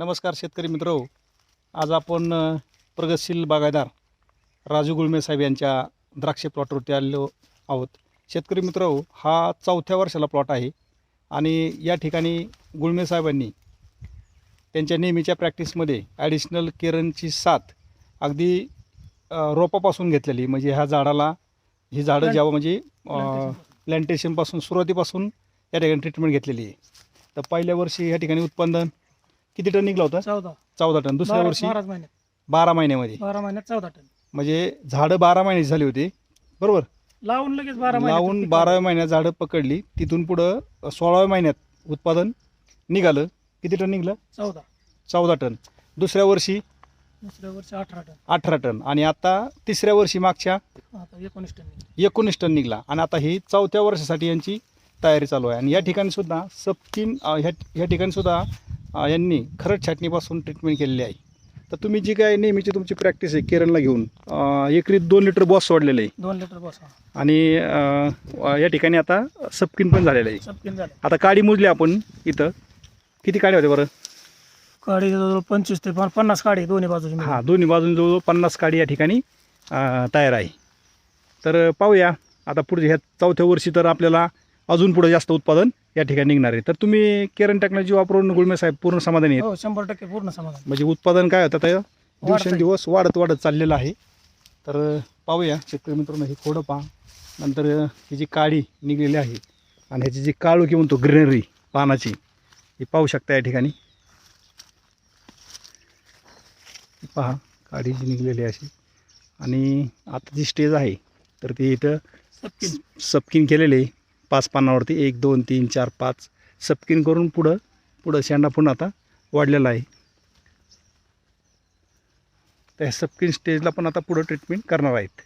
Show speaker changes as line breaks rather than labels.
नमस्कार शेतकरी मित्र. आज आपण प्रगतशील बागायदार राजू गुळमे साहेब यांच्या द्राक्ष प्लॉटवरती आलेलो आहोत. शेतकरी मित्र हा चौथ्या वर्षाला प्लॉट आहे आणि या ठिकाणी गुळमे साहेबांनी त्यांच्या नेहमीच्या प्रॅक्टिसमध्ये ॲडिशनल केरनची साथ अगदी रोपापासून घेतलेली. म्हणजे ह्या झाडाला ही झाडं जेव्हा म्हणजे प्लॅन्टेशनपासून सुरुवातीपासून या ठिकाणी ट्रीटमेंट घेतलेली आहे. तर पहिल्या वर्षी या ठिकाणी उत्पादन किती टन निघलं होतं?
चौदा.
चौदा टन. दुसऱ्या वर्षी?
महिन्यात
बारा महिन्यामध्ये.
बारा महिन्यात चौदा टन.
म्हणजे झाडं बारा महिन्याची झाली होती. बरोबर?
लावून लगेच बारा महिन्यात
लावून
पीक
बाराव्या महिन्यात झाडं पकडली. तिथून पुढं सोळाव्या महिन्यात उत्पादन निघालं. किती टन निघलं?
चौदा.
चौदा टन. दुसऱ्या वर्षी?
दुसऱ्या वर्षी अठरा टन.
अठरा टन. आणि आता तिसऱ्या वर्षी मागच्या?
आता एकोणीस टन निघाले.
एकोणीस टन निघला. आणि आता ही चौथ्या वर्षासाठी यांची तयारी चालू आहे. आणि या ठिकाणी सुद्धा अ, ह्या ह्या ठिकाणी सुद्धा यांनी खरड छाटणीपासून ट्रीटमेंट केलेली आहे. तर तुम्ही जी काय नेहमीची तुमची प्रॅक्टिस आहे केरनला घेऊन अ, एकरी दोन लिटर बॉस सोडलेलं आहे.
दोन लिटर बस
आणि या ठिकाणी आता सबकिन पण झालेलं आहे. आता काडी मोजली आपण इथं. किती काड्या होत्या बरं?
काडी जवळजवळ पंचवीस ते पन- पन्नास काडी दोन्ही बाजूची.
हां दोन्ही बाजून जवळजवळ पन्नास काडी या ठिकाणी तयार आहे. तर पाहूया. आता पुढे ह्या चौथ्या वर्षी तर आपल्याला अजून पुढे जास्त उत्पादन या ठिकाणी निघणार आहे. तर तुम्ही केरन टेक्नॉलॉजी वापरून गुळमे साहेब पूर्ण समाधानी आहेत?
हो शंभर टक्के पूर्ण समाधान.
म्हणजे उत्पादन काय होतं ते
वाढतंय.
दिवसेंदिवस वाढत वाढत चाललेलं आहे. तर पाहूया शेतकरी मित्रांनो हे खोडं पहा. नंतर ही जी काडी निघलेली आहे आणि ह्याची जी काळू किंवा म्हणतो ग्रीनरी पानाची ही पाहू शकता या ठिकाणी. पहा काडी जी निघलेली आहे अशी. आणि आता जी स्टेज आहे तर ती इथं
सबकिन
सपकिन केलेले आहे. पाच पानावरती एक दोन तीन चार पाच सपकिन करून पुढं पुढं शेंडा पुन्हा आता वाढलेला आहे. त्या सपकिन स्टेजला पण आता पुढं ट्रीटमेंट करणार आहेत.